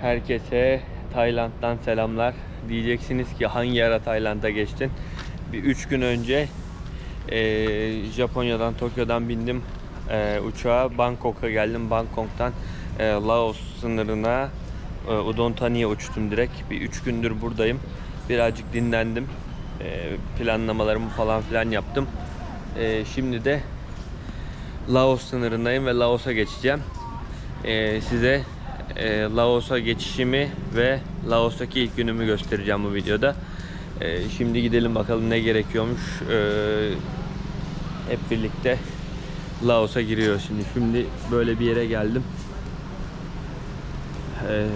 Herkese Tayland'dan selamlar. Diyeceksiniz ki hangi ara Tayland'a geçtin? Bir üç gün önce eee, Japonya'dan, Tokyo'dan bindim eee, uçağa. Bangkok'a geldim. Bangkok'tan eee, Laos sınırına eee, Udon Thani'ye uçtum direkt. Bir üç gündür buradayım. Birazcık dinlendim. Eee, planlamalarımı falan filan yaptım. Eee, şimdi de Laos sınırındayım ve Laos'a geçeceğim. Ee, size e, Laos'a geçişimi ve Laos'taki ilk günümü göstereceğim bu videoda. Ee, şimdi gidelim bakalım ne gerekiyormuş. Ee, hep birlikte Laos'a giriyoruz şimdi. Şimdi böyle bir yere geldim. Ee,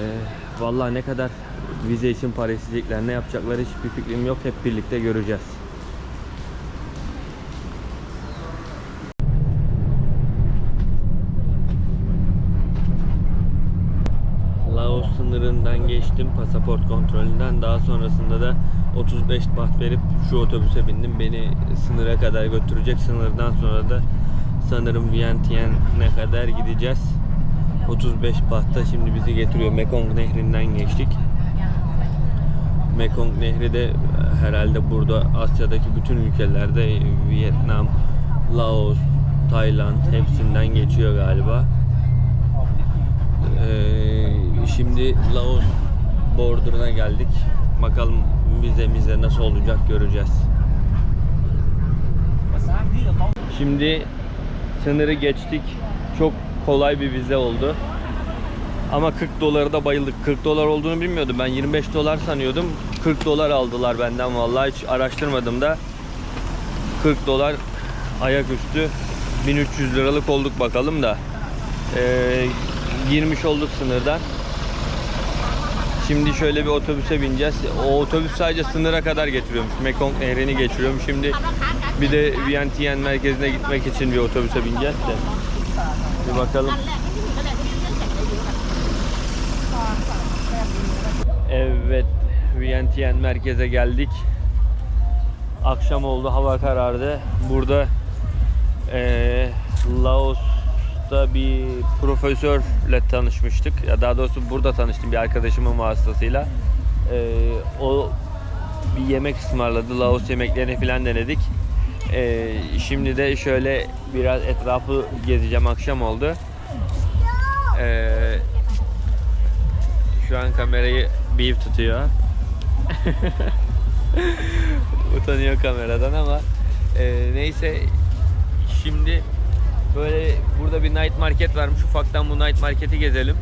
vallahi ne kadar vize için para isteyecekler, ne yapacaklar hiçbir fikrim yok. Hep birlikte göreceğiz. Laos sınırından geçtim pasaport kontrolünden. Daha sonrasında da 35 baht verip şu otobüse bindim. Beni sınıra kadar götürecek. Sınırdan sonra da sanırım Vientiane'e kadar gideceğiz. 35 bahtta şimdi bizi getiriyor. Mekong Nehri'nden geçtik. Mekong Nehri de herhalde burada Asya'daki bütün ülkelerde Vietnam, Laos, Tayland hepsinden geçiyor galiba. Ee, şimdi Laos border'ına geldik. Bakalım vizemize nasıl olacak göreceğiz. Şimdi sınırı geçtik. Çok kolay bir vize oldu. Ama 40 doları da bayıldık. 40 dolar olduğunu bilmiyordum. Ben 25 dolar sanıyordum. 40 dolar aldılar benden vallahi hiç araştırmadım da. 40 dolar ayaküstü 1300 liralık olduk bakalım da. Ee, girmiş olduk sınırdan. Şimdi şöyle bir otobüse bineceğiz. O otobüs sadece sınıra kadar getiriyormuş. Mekong Nehri'ni geçiriyormuş. Şimdi bir de Vientiane merkezine gitmek için bir otobüse bineceğiz de. Bir bakalım. Evet, Vientiane merkeze geldik. Akşam oldu, hava karardı. Burada eee Laos'ta bir profesörle tanışmıştık. Ya daha doğrusu burada tanıştım bir arkadaşımın vasıtasıyla. Eee, o bir yemek ısmarladı. Laos yemeklerini falan denedik. Eee, şimdi de şöyle biraz etrafı gezeceğim. Akşam oldu. Eee şu an kamerayı Beef tutuyor. Utanıyor kameradan ama e, neyse şimdi böyle burada bir night market varmış. Ufaktan bu night marketi gezelim.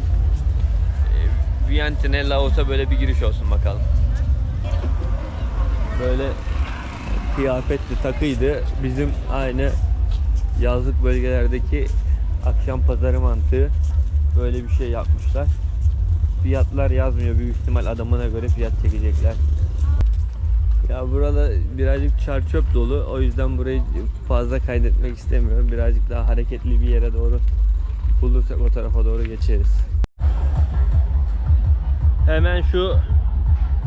E, Laos'a böyle bir giriş olsun bakalım. Böyle kıyafetli takıydı. Bizim aynı yazlık bölgelerdeki akşam pazarı mantığı böyle bir şey yapmışlar. Fiyatlar yazmıyor. Büyük ihtimal adamına göre fiyat çekecekler. Ya burada birazcık çar çöp dolu. O yüzden burayı fazla kaydetmek istemiyorum. Birazcık daha hareketli bir yere doğru bulursak o tarafa doğru geçeriz. Hemen şu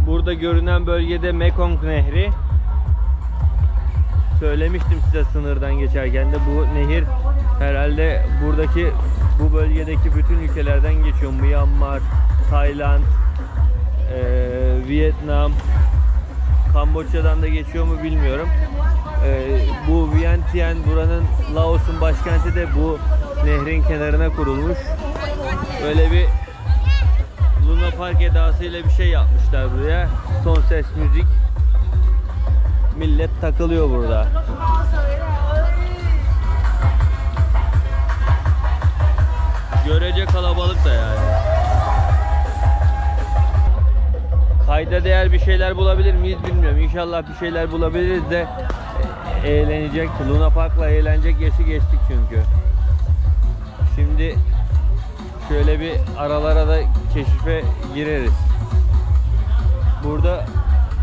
burada görünen bölgede Mekong Nehri. Söylemiştim size sınırdan geçerken de bu nehir herhalde buradaki bu bölgedeki bütün ülkelerden geçiyor. Myanmar, Tayland, eee, Vietnam, Kamboçya'dan da geçiyor mu bilmiyorum. Eee, bu Vientiane buranın Laos'un başkenti de bu nehrin kenarına kurulmuş. Böyle bir Luna Park edasıyla bir şey yapmışlar buraya. Son ses müzik. Millet takılıyor burada. Görece kalabalık da yani. Kayda değer bir şeyler bulabilir miyiz bilmiyorum. İnşallah bir şeyler bulabiliriz de e, eğlenecek. Luna Park'la eğlenecek yaşı geçtik çünkü. Şimdi şöyle bir aralara da keşife gireriz. Burada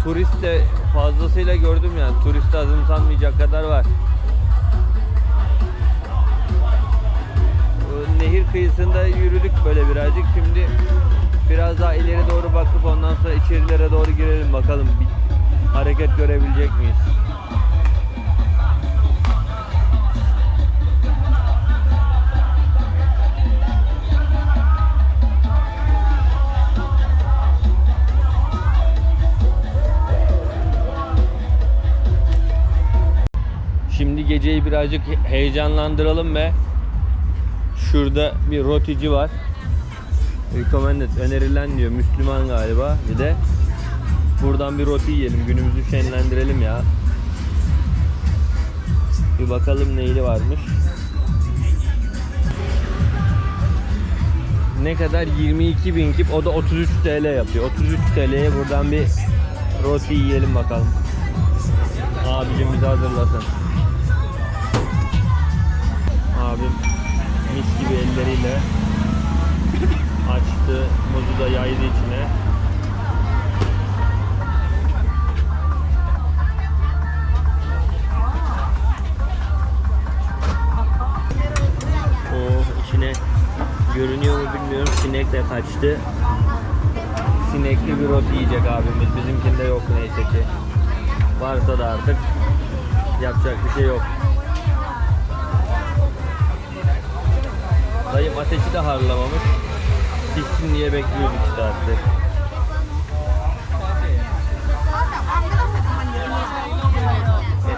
turist de fazlasıyla gördüm yani. Turist azımsanmayacak kadar var. Nehir kıyısında yürüdük böyle birazcık. Şimdi Biraz daha ileri doğru bakıp ondan sonra içerilere doğru girelim bakalım bir hareket görebilecek miyiz? Şimdi geceyi birazcık heyecanlandıralım ve şurada bir rotici var. Recommended, önerilen diyor. Müslüman galiba. Bir de buradan bir roti yiyelim. Günümüzü şenlendirelim ya. Bir bakalım neyli varmış. Ne kadar? 22 bin kip. O da 33 TL yapıyor. 33 TL'ye buradan bir roti yiyelim bakalım. Abicim bizi hazırlasın. Abim mis gibi elleriyle açtı. Muzu da yaydı içine. Oh içine görünüyor mu bilmiyorum. Sinek de kaçtı. Sinekli bir roti yiyecek abimiz. Bizimkinde yok neyse ki. Varsa da artık yapacak bir şey yok. Dayım ateşi de harlamamış. Pişsin diye bekliyoruz 2 saattir.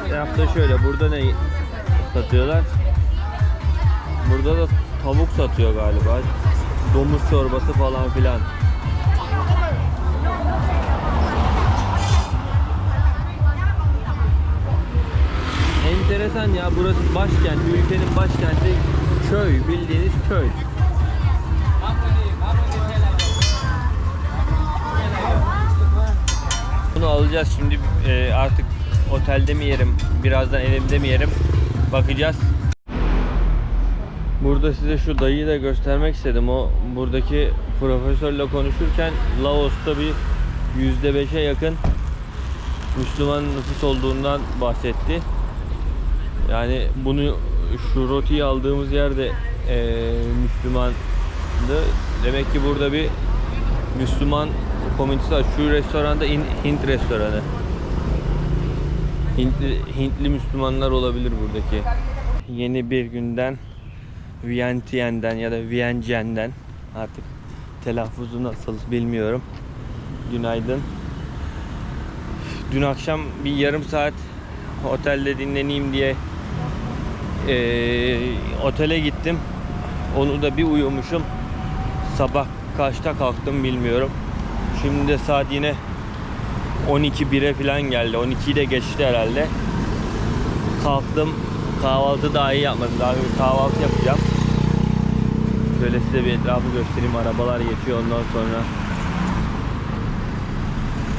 Etrafta şöyle, burada ne satıyorlar? Burada da tavuk satıyor galiba. Domuz çorbası falan filan. Enteresan ya burası başkent, ülkenin başkenti köy, bildiğiniz köy. Bunu alacağız şimdi e, artık otelde mi yerim, birazdan evimde mi yerim bakacağız. Burada size şu dayıyı da göstermek istedim. O buradaki profesörle konuşurken Laos'ta bir %5'e yakın Müslüman nüfus olduğundan bahsetti. Yani bunu şu rotiyi aldığımız yerde eee Müslümandı. Demek ki burada bir Müslüman komünitesi var. Şu restoranda In- Hint restoranı. Hintli, Hintli Müslümanlar olabilir buradaki. Yeni bir günden Vientiane'den ya da Vientiane'den artık telaffuzu nasıl bilmiyorum. Günaydın. Dün akşam bir yarım saat otelde dinleneyim diye eee, otele gittim. Onu da bir uyumuşum. Sabah kaçta kalktım bilmiyorum. Şimdi de saat yine 12 1'e falan geldi. 12'yi de geçti herhalde. Kalktım. Kahvaltı daha iyi yapmadım. Daha bir kahvaltı yapacağım. Şöyle size bir etrafı göstereyim. Arabalar geçiyor ondan sonra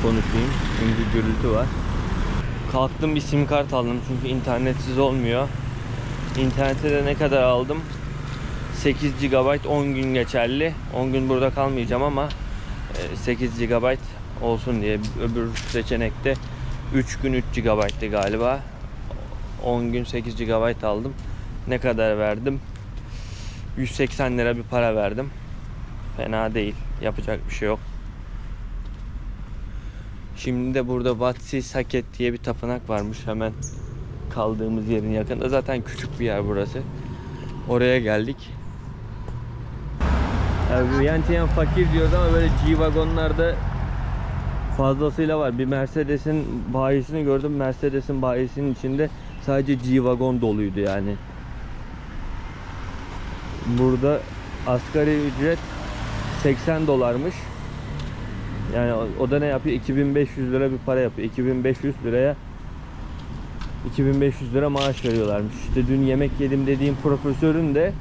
konuşayım. Çünkü gürültü var. Kalktım bir sim kart aldım çünkü internetsiz olmuyor. İnternete de ne kadar aldım? 8 GB 10 gün geçerli. 10 gün burada kalmayacağım ama 8 GB olsun diye öbür seçenekte 3 gün 3 GB'tı galiba. 10 gün 8 GB aldım. Ne kadar verdim? 180 lira bir para verdim. Fena değil. Yapacak bir şey yok. Şimdi de burada Vatsi Saket diye bir tapınak varmış hemen kaldığımız yerin yakında. Zaten küçük bir yer burası. Oraya geldik. Yani Vientiane fakir diyoruz ama böyle G-Wagon'larda fazlasıyla var. Bir Mercedes'in bayisini gördüm. Mercedes'in bayisinin içinde sadece G-Wagon doluydu yani. Burada asgari ücret 80 dolarmış. Yani o- da ne yapıyor? 2500 lira bir para yapıyor. 2500 liraya 2500 lira maaş veriyorlarmış. İşte dün yemek yedim dediğim profesörün de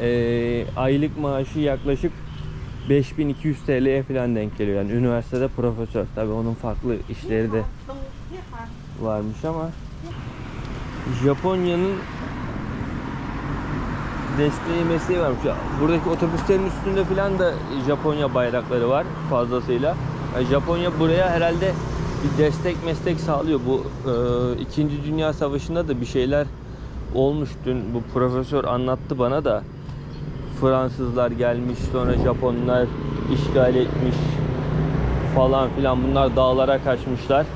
eee, aylık maaşı yaklaşık 5200 TL'ye falan denk geliyor. Yani üniversitede profesör. Tabii onun farklı işleri de varmış ama Japonya'nın desteği mesleği varmış. Buradaki otobüslerin üstünde falan da Japonya bayrakları var fazlasıyla. Yani Japonya buraya herhalde bir destek meslek sağlıyor. Bu e, İkinci Dünya Savaşı'nda da bir şeyler olmuş. Dün bu profesör anlattı bana da. Fransızlar gelmiş sonra Japonlar işgal etmiş falan filan bunlar dağlara kaçmışlar.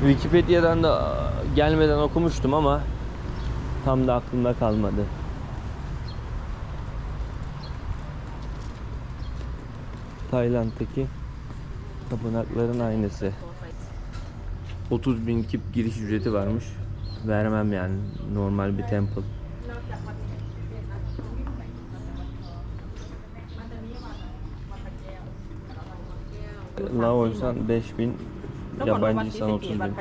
Wikipedia'dan da gelmeden okumuştum ama tam da aklımda kalmadı. Tayland'daki tapınakların aynısı. 30 bin kip giriş ücreti varmış. vermem yani normal bir temple. Laos'tan 5000 yabancı insan 30 bin.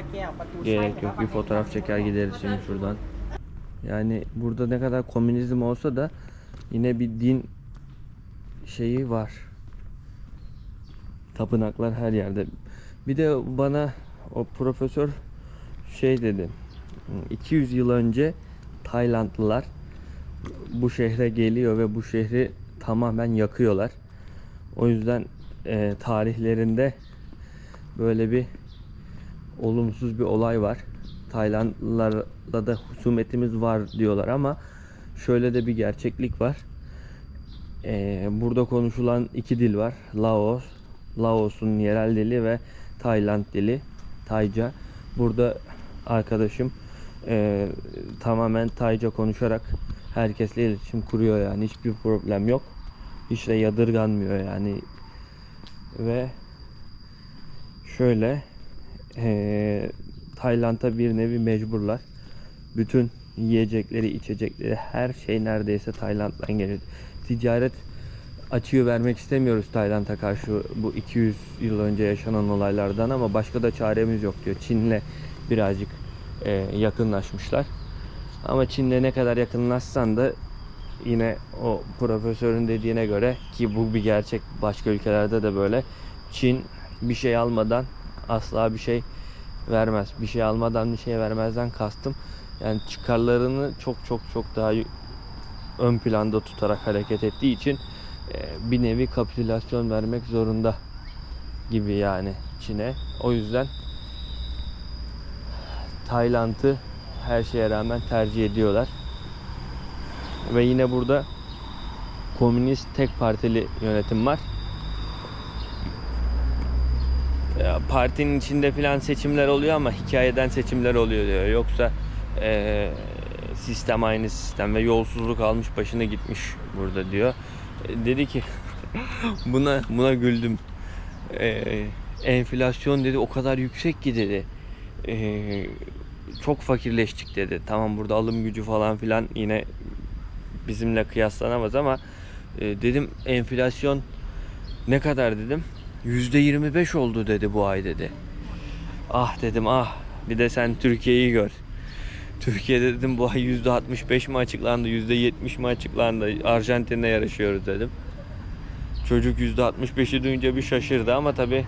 Gerek yok bir fotoğraf çeker gideriz şimdi şuradan. Yani burada ne kadar komünizm olsa da yine bir din şeyi var. Tapınaklar her yerde. Bir de bana o profesör şey dedi. 200 yıl önce Taylandlılar bu şehre geliyor ve bu şehri tamamen yakıyorlar. O yüzden e, tarihlerinde böyle bir olumsuz bir olay var. Taylandlılarla da husumetimiz var diyorlar ama şöyle de bir gerçeklik var. Ee, burada konuşulan iki dil var. Laos, Laos'un yerel dili ve Tayland dili, Tayca. Burada arkadaşım e, tamamen Tayca konuşarak herkesle iletişim kuruyor yani hiçbir problem yok. Hiç de yadırganmıyor yani. Ve şöyle eee Tayland'a bir nevi mecburlar. Bütün yiyecekleri, içecekleri, her şey neredeyse Tayland'dan geliyor. Ticaret açığı vermek istemiyoruz Tayland'a karşı bu 200 yıl önce yaşanan olaylardan ama başka da çaremiz yok diyor. Çin'le birazcık eee, yakınlaşmışlar. Ama Çin'le ne kadar yakınlaşsan da yine o profesörün dediğine göre ki bu bir gerçek başka ülkelerde de böyle Çin bir şey almadan asla bir şey vermez. Bir şey almadan bir şey vermezden kastım. Yani çıkarlarını çok çok çok daha ön planda tutarak hareket ettiği için e, bir nevi kapitülasyon vermek zorunda gibi yani Çin'e. O yüzden Tayland'ı her şeye rağmen tercih ediyorlar. Ve yine burada komünist tek partili yönetim var. Partinin içinde filan seçimler oluyor ama hikayeden seçimler oluyor diyor. Yoksa eee, sistem aynı sistem ve yolsuzluk almış başına gitmiş burada diyor. E, dedi ki buna buna güldüm. Eee, enflasyon dedi o kadar yüksek ki dedi. Eee, çok fakirleştik dedi. Tamam burada alım gücü falan filan yine bizimle kıyaslanamaz ama e, dedim enflasyon ne kadar dedim. %25 oldu dedi bu ay dedi. Ah dedim ah bir de sen Türkiye'yi gör. Türkiye'de dedim bu ay %65 mi açıklandı %70 mi açıklandı Arjantin'le yarışıyoruz dedim. Çocuk %65'i duyunca bir şaşırdı ama tabi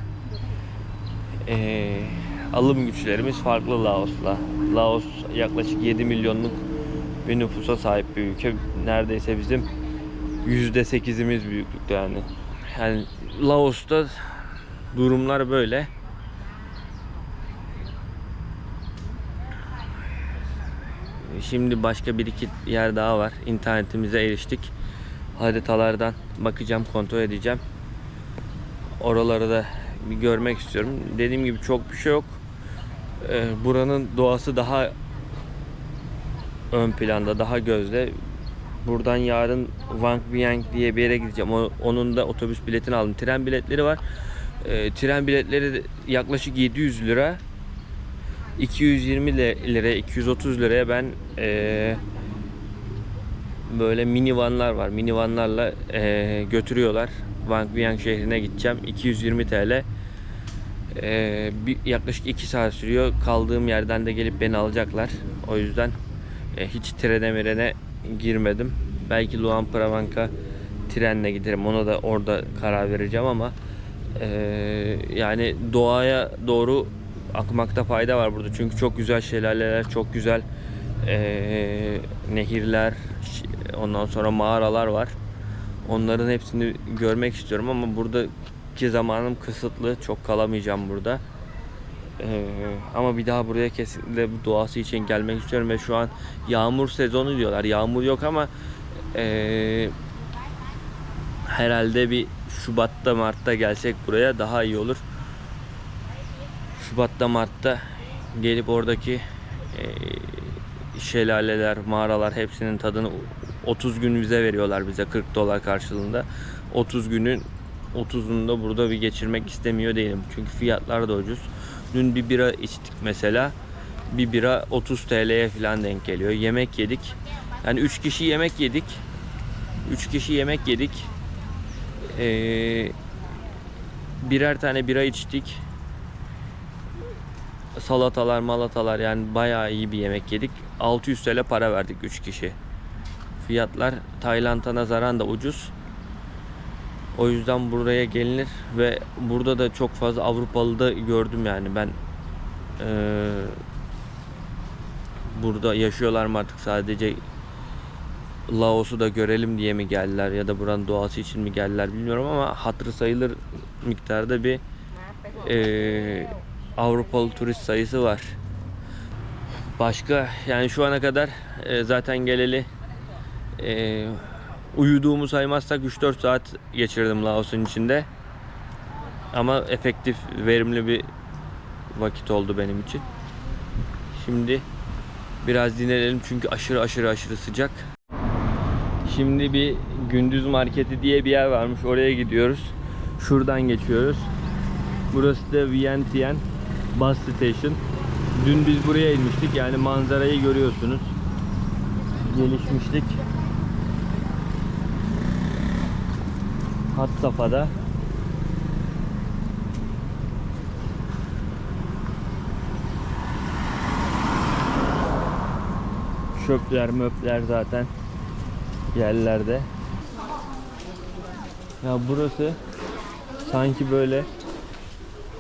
alım güçlerimiz farklı Laos'la. Laos yaklaşık 7 milyonluk bir nüfusa sahip bir ülke. Neredeyse bizim %8'imiz büyüklükte yani. Yani Laos'ta durumlar böyle. Şimdi başka bir iki yer daha var. İnternetimize eriştik. Haritalardan bakacağım, kontrol edeceğim. Oraları da bir görmek istiyorum. Dediğim gibi çok bir şey yok. Ee, buranın doğası daha ön planda, daha gözde. Buradan yarın Wang Vieng diye bir yere gideceğim. O- onun da otobüs biletini aldım. Tren biletleri var. Ee, tren biletleri yaklaşık 700 lira. 220 li- liraya, 230 liraya ben ee, böyle minivanlar var. Minivanlarla ee, götürüyorlar. Wang Vieng şehrine gideceğim. 220 TL. Ee, bir, yaklaşık 2 saat sürüyor. Kaldığım yerden de gelip beni alacaklar. O yüzden e, hiç trene mirene girmedim. Belki Luang Prabang'a trenle giderim. Ona da orada karar vereceğim ama e, yani doğaya doğru akmakta fayda var burada. Çünkü çok güzel şelaleler, çok güzel e, nehirler, ondan sonra mağaralar var. Onların hepsini görmek istiyorum ama buradaki zamanım kısıtlı. Çok kalamayacağım burada. Ee, ama bir daha buraya kesinlikle bu doğası için gelmek istiyorum ve şu an yağmur sezonu diyorlar. Yağmur yok ama ee, herhalde bir Şubat'ta Mart'ta gelsek buraya daha iyi olur. Şubat'ta Mart'ta gelip oradaki ee, şelaleler, mağaralar hepsinin tadını 30 gün vize veriyorlar bize 40 dolar karşılığında. 30 günün 30'unu da burada bir geçirmek istemiyor değilim. Çünkü fiyatlar da ucuz. Dün bir bira içtik mesela. bir bira 30 TL'ye falan denk geliyor. Yemek yedik. Yani 3 kişi yemek yedik. 3 kişi yemek yedik. Ee, birer tane bira içtik. Salatalar, malatalar yani bayağı iyi bir yemek yedik. 600 TL para verdik 3 kişi. Fiyatlar Tayland'a nazaran da ucuz. O yüzden buraya gelinir ve burada da çok fazla Avrupalı da gördüm yani ben eee, burada yaşıyorlar mı artık sadece Laos'u da görelim diye mi geldiler ya da buranın doğası için mi geldiler bilmiyorum ama hatırı sayılır miktarda bir eee, Avrupalı turist sayısı var. Başka yani şu ana kadar e, zaten geleli e, uyuduğumu saymazsak 3-4 saat geçirdim Laos'un içinde. Ama efektif, verimli bir vakit oldu benim için. Şimdi biraz dinlenelim çünkü aşırı aşırı aşırı sıcak. Şimdi bir gündüz marketi diye bir yer varmış. Oraya gidiyoruz. Şuradan geçiyoruz. Burası da Vientiane Bus Station. Dün biz buraya inmiştik. Yani manzarayı görüyorsunuz. Gelişmiştik. Hat safhada. Çöpler möpler zaten yerlerde. Ya burası sanki böyle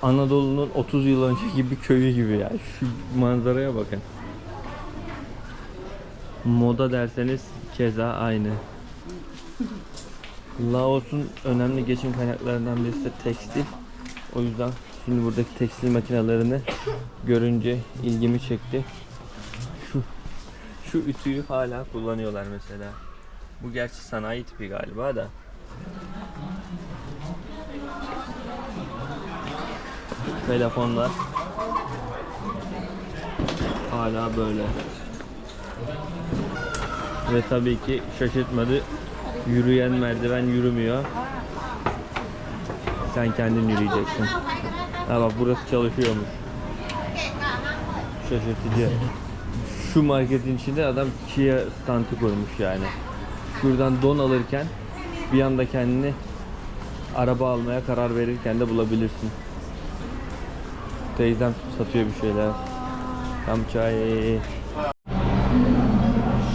Anadolu'nun 30 yıl önceki bir köyü gibi ya. Şu manzaraya bakın. Moda derseniz keza aynı. Laos'un önemli geçim kaynaklarından birisi de tekstil. O yüzden şimdi buradaki tekstil makinelerini görünce ilgimi çekti. Şu şu ütüyü hala kullanıyorlar mesela. Bu gerçi sanayi tipi galiba da. Telefonlar hala böyle. Ve tabii ki şaşırtmadı. Yürüyen merdiven yürümüyor. Sen kendin yürüyeceksin. Ha bak burası çalışıyormuş. Şaşırtıcı. Şu marketin içinde adam Kia standı koymuş yani. Şuradan don alırken bir anda kendini araba almaya karar verirken de bulabilirsin. Teyzem satıyor bir şeyler. Tam çay.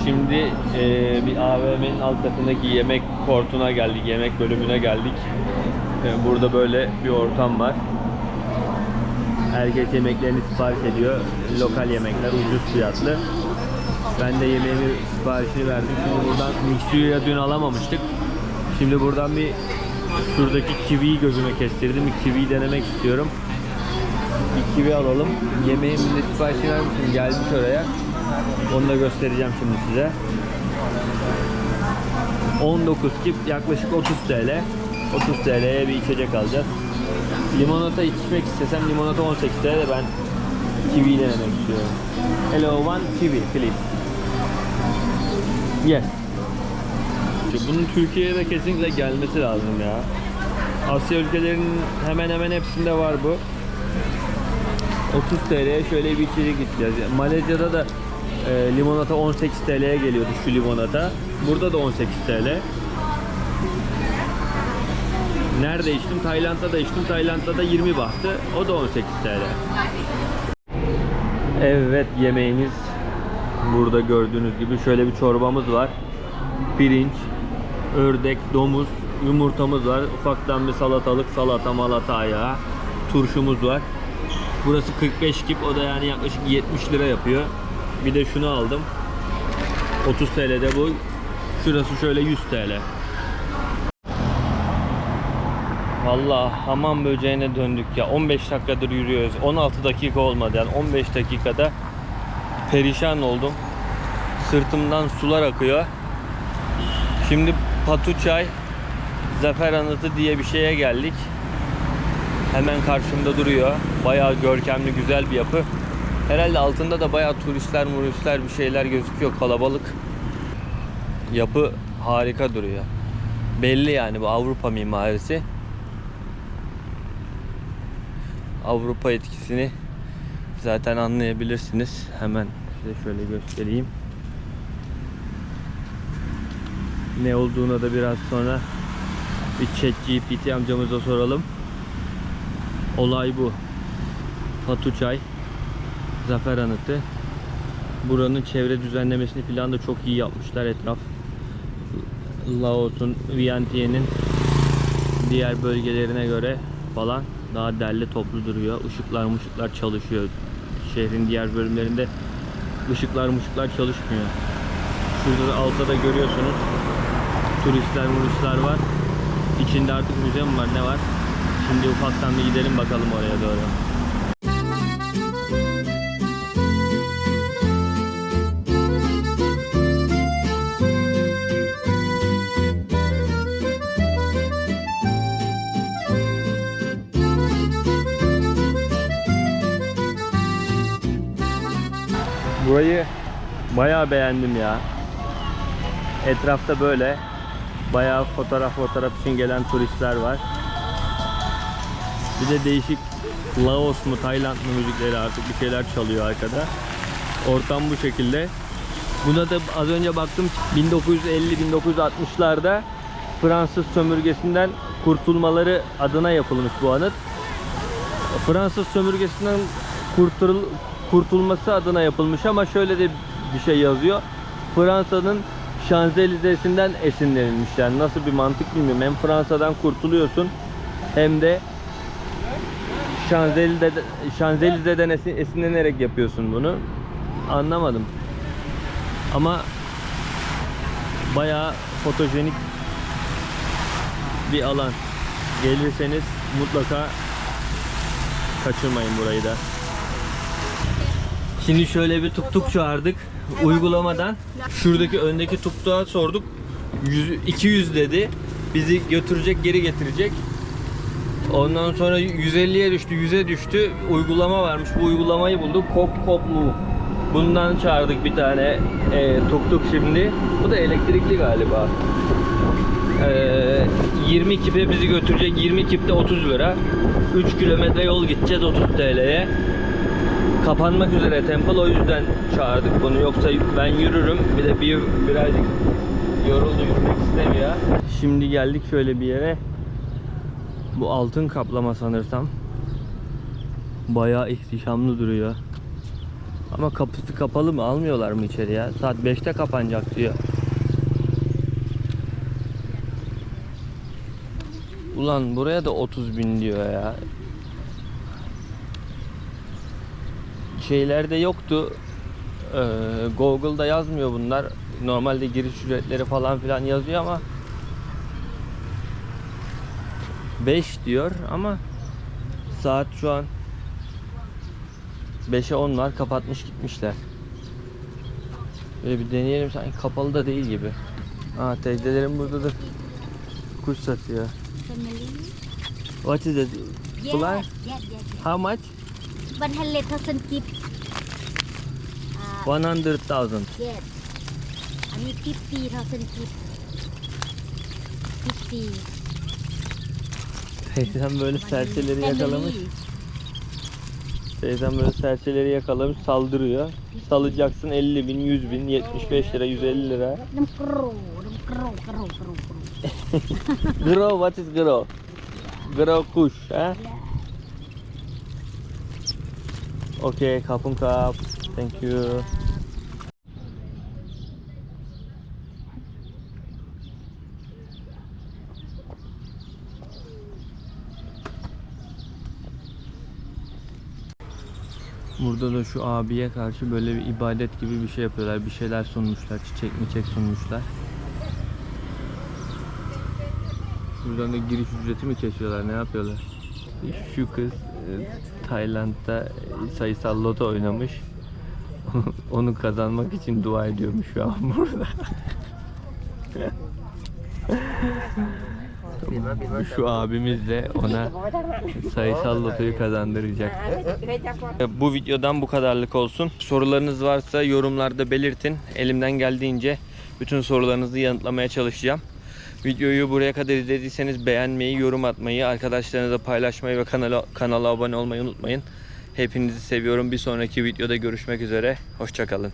Şimdi eee, bir AVM'nin alt katındaki yemek kortuna geldik, yemek bölümüne geldik. E, burada böyle bir ortam var. Herkes yemeklerini sipariş ediyor. Lokal yemekler ucuz fiyatlı. Ben de yemeğimi siparişini verdim. Şimdi buradan Mixu'ya dün alamamıştık. Şimdi buradan bir şuradaki kiwiyi gözüme kestirdim. Bir kiwiyi denemek istiyorum. Bir kivi alalım. Yemeğimin de siparişini vermişim. Gelmiş oraya. Onu da göstereceğim şimdi size. 19 kip yaklaşık 30 TL. 30 TL'ye bir içecek alacağız. Limonata içmek istesem limonata 18 TL de ben kiwi denemek istiyorum. Hello one kiwi please. Yes. Bunun Türkiye'ye de kesinlikle gelmesi lazım ya. Asya ülkelerinin hemen hemen hepsinde var bu. 30 TL'ye şöyle bir içecek içeceğiz. Yani Malezya'da da e, limonata 18 TL'ye geliyordu şu limonata. Burada da 18 TL. Nerede içtim? Tayland'da da içtim. Tayland'da da 20 bahtı. O da 18 TL. Evet yemeğimiz burada gördüğünüz gibi şöyle bir çorbamız var. Pirinç, ördek, domuz, yumurtamız var. Ufaktan bir salatalık, salata, malata ayağı. Turşumuz var. Burası 45 kip. O da yani yaklaşık 70 lira yapıyor. Bir de şunu aldım. 30 TL'de bu. Şurası şöyle 100 TL. Vallahi hamam böceğine döndük ya. 15 dakikadır yürüyoruz. 16 dakika olmadı yani 15 dakikada perişan oldum. Sırtımdan sular akıyor. Şimdi Patuçay Zafer Anıtı diye bir şeye geldik. Hemen karşımda duruyor. Bayağı görkemli güzel bir yapı. Herhalde altında da bayağı turistler, muristler bir şeyler gözüküyor. Kalabalık. Yapı harika duruyor. Belli yani bu Avrupa mimarisi. Avrupa etkisini Zaten anlayabilirsiniz. Hemen size şöyle göstereyim. Ne olduğuna da biraz sonra bir chat GPT amcamıza soralım. Olay bu. Patuçay Zafer Anıtı. Buranın çevre düzenlemesini falan da çok iyi yapmışlar etraf. Laos'un, Vientiane'in diğer bölgelerine göre falan daha derli toplu duruyor. Işıklar mışıklar çalışıyor. Şehrin diğer bölümlerinde ışıklar mışıklar çalışmıyor. Şurada da altta da görüyorsunuz. Turistler muristler var. İçinde artık müze mi var ne var? Şimdi ufaktan bir gidelim bakalım oraya doğru. Burayı bayağı beğendim ya. Etrafta böyle bayağı fotoğraf fotoğraf için gelen turistler var. Bir de değişik Laos mu Tayland mı müzikleri artık bir şeyler çalıyor arkada. Ortam bu şekilde. Buna da az önce baktım 1950-1960'larda Fransız sömürgesinden kurtulmaları adına yapılmış bu anıt. Fransız sömürgesinden kurtul kurtulması adına yapılmış ama şöyle de bir şey yazıyor. Fransa'nın Şanzelize'sinden esinlenilmiş yani nasıl bir mantık bilmiyorum. Hem Fransa'dan kurtuluyorsun hem de Şanzelize Şanzelize'den esin- esinlenerek yapıyorsun bunu. Anlamadım. Ama bayağı fotojenik bir alan. Gelirseniz mutlaka kaçırmayın burayı da. Şimdi şöyle bir tuk tuk çağırdık uygulamadan. Şuradaki öndeki tuktuğa sorduk. 100, 200 dedi. Bizi götürecek, geri getirecek. Ondan sonra 150'ye düştü, 100'e düştü. Uygulama varmış. Bu uygulamayı bulduk. Kop Koplu. Bundan çağırdık bir tane e, tuk tuk şimdi. Bu da elektrikli galiba. Ee, 20 kipe bizi götürecek. 20 kipte 30 lira. 3 kilometre yol gideceğiz 30 TL'ye. Kapanmak üzere temple o yüzden çağırdık bunu. Yoksa ben yürürüm. Bir de bir birazcık yoruldu yürümek istemiyor. Şimdi geldik şöyle bir yere. Bu altın kaplama sanırsam. Bayağı ihtişamlı duruyor. Ama kapısı kapalı mı? Almıyorlar mı içeri ya? Saat 5'te kapanacak diyor. Ulan buraya da 30 bin diyor ya. Şeylerde yoktu. Ee, Google'da yazmıyor bunlar. Normalde giriş ücretleri falan filan yazıyor ama 5 diyor ama saat şu an 5'e 10 var kapatmış gitmişler. Böyle bir deneyelim sanki kapalı da değil gibi. Aa teyzelerim burada da kuş satıyor. What is it? Fly? How much? One hundred thousand kip. Uh, 100,000. yes. I fifty thousand kip. Fifty. Teyzem böyle serçeleri yakalamış. Teyzem böyle serçeleri yakalamış saldırıyor. Salacaksın 50 bin, 100 bin, 75 lira, 150 lira. Năm kro, năm kro, kro, kro, kro. Gro, what is gro? Gro kuş, ha? Okay, kapun kap. Thank you. Burada da şu abiye karşı böyle bir ibadet gibi bir şey yapıyorlar. Bir şeyler sunmuşlar. Çiçek miçek sunmuşlar. Buradan da giriş ücreti mi kesiyorlar? Ne yapıyorlar? Şu kız Tayland'da sayısal loto oynamış. Onu kazanmak için dua ediyormuş şu an burada. şu abimiz de ona sayısal lotoyu kazandıracak. Bu videodan bu kadarlık olsun. Sorularınız varsa yorumlarda belirtin. Elimden geldiğince bütün sorularınızı yanıtlamaya çalışacağım. Videoyu buraya kadar izlediyseniz beğenmeyi, yorum atmayı, arkadaşlarınızla paylaşmayı ve kanala, kanala abone olmayı unutmayın. Hepinizi seviyorum. Bir sonraki videoda görüşmek üzere. Hoşçakalın.